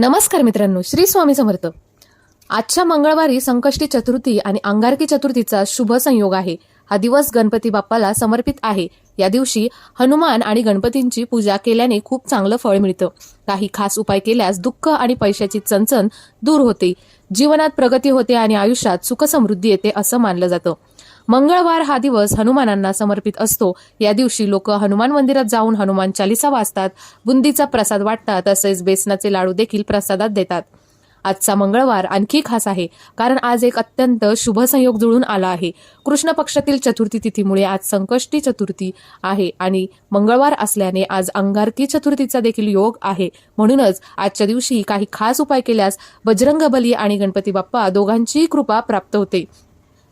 नमस्कार मित्रांनो श्री स्वामी समर्थ. आजच्या मंगळवारी संकष्टी चतुर्थी आणि अंगारकी चतुर्थीचा शुभ संयोग आहे. हा दिवस गणपती बाप्पाला समर्पित आहे. या दिवशी हनुमान आणि गणपतींची पूजा केल्याने खूप चांगलं फळ मिळतं. काही खास उपाय केल्यास दुःख आणि पैशाची चणचण दूर होते. जीवनात प्रगती होते आणि आयुष्यात सुख समृद्धी येते असं मानलं जातं. मंगळवार हा दिवस हनुमानांना समर्पित असतो. या दिवशी लोक हनुमान मंदिरात जाऊन हनुमान चालिसा वाचतात. बुंदीचा प्रसाद वाटतात तसेच बेसनाचे लाडू देखील प्रसादात देतात. आजचा मंगळवार आणखी खास आहे कारण आज एक अत्यंत शुभ संयोग जुळून आला आहे. कृष्ण पक्षातील चतुर्थी तिथीमुळे आज संकष्टी चतुर्थी आहे आणि मंगळवार असल्याने आज अंगारकी चतुर्थीचा देखील योग आहे. म्हणूनच आजच्या दिवशी काही खास उपाय केल्यास बजरंग बली आणि गणपती बाप्पा दोघांचीही कृपा प्राप्त होते.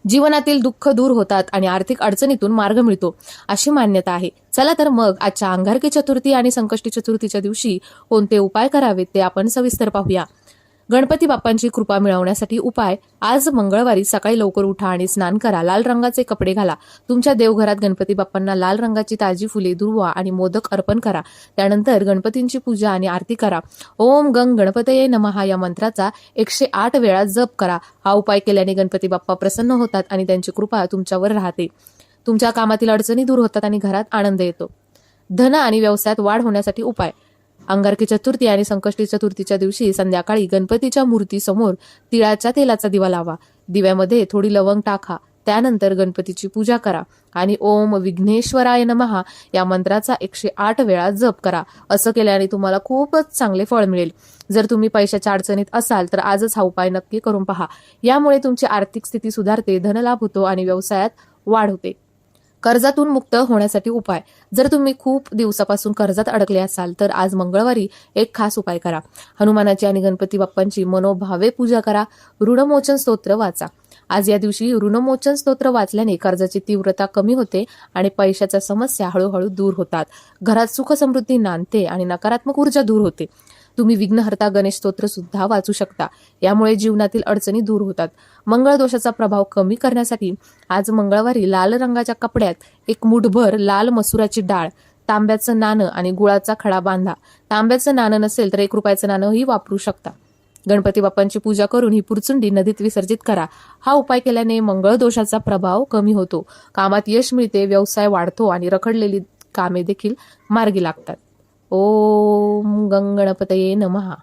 जीवनातील दुःख दूर होतात आणि आर्थिक अडचणीतून मार्ग मिळतो अशी मान्यता आहे. चला तर मग आजच्या अंगारकी चतुर्थी आणि संकष्टी चतुर्थीच्या दिवशी कोणते उपाय करावेत ते आपण सविस्तर पाहूया. गणपती बाप्पांची कृपा मिळवण्यासाठी उपाय. आज मंगळवारी सकाळी लवकर उठा आणि स्नान करा. लाल रंगाचे कपडे घाला. तुमच्या देवघरात गणपती बाप्पांना लाल रंगाची ताजी फुले दुर्वा आणि मोदक अर्पण करा. त्यानंतर गणपतींची पूजा आणि आरती करा. ओम गंग गणपतये नमहा या मंत्राचा एकशे आठ वेळा जप करा. हा उपाय केल्याने गणपती बाप्पा प्रसन्न होतात आणि त्यांची कृपा तुमच्यावर राहते. तुमच्या कामातील अडचणी दूर होतात आणि घरात आनंद येतो. धन आणि व्यवसायात वाढ होण्यासाठी उपाय. अंगारकी चतुर्थी आणि संकष्टी चतुर्थीच्या दिवशी संध्याकाळी गणपतीच्या मूर्तीसमोर तिळाच्या तेलाचा दिवा लावा. दिव्यामध्ये थोडी लवंग टाका. त्यानंतर गणपतीची पूजा करा. आणि ओम विघ्नेश्वराय नमहा या मंत्राचा एकशे आठ वेळा जप करा. असं केल्याने तुम्हाला खूपच चांगले फळ मिळेल. जर तुम्ही पैशाच्या अडचणीत असाल तर आजच हा उपाय नक्की करून पहा. यामुळे तुमची आर्थिक स्थिती सुधारते धनलाभ होतो आणि व्यवसायात वाढ होते. कर्जातून मुक्त होण्यासाठी उपाय. जर तुम्ही खूप दिवसापासून कर्जात अडकले असाल तर आज मंगळवारी एक खास उपाय करा. हनुमानाची आणि गणपती बाप्पांची मनोभावे पूजा करा. ऋणमोचन स्तोत्र वाचा. आज या दिवशी ऋणमोचन स्तोत्र वाचल्याने कर्जाची तीव्रता कमी होते आणि पैशाच्या समस्या हळूहळू दूर होतात. घरात सुख समृद्धी नांदते आणि नकारात्मक ऊर्जा दूर होते. तुम्ही विघ्नहर्ता गणेश स्तोत्र सुद्धा वाचू शकता. यामुळे जीवनातील अडचणी दूर होतात. मंगळ दोषाचा प्रभाव कमी करण्यासाठी आज मंगळवारी लाल रंगाच्या कपड्यात एक मुठभर लाल मसुराची डाळ तांब्याचं नाणं आणि गुळाचा खडा बांधा. तांब्याचं नाणं नसेल तर एक रुपयाचं नाणंही वापरू शकता. गणपती बाप्पांची पूजा करून ही पुरचुंडी नदीत विसर्जित करा. हा उपाय केल्याने मंगळ दोषाचा प्रभाव कमी होतो. कामात यश मिळते व्यवसाय वाढतो आणि रखडलेली कामे देखील मार्गी लागतात. ओम गंगणपतये नमहा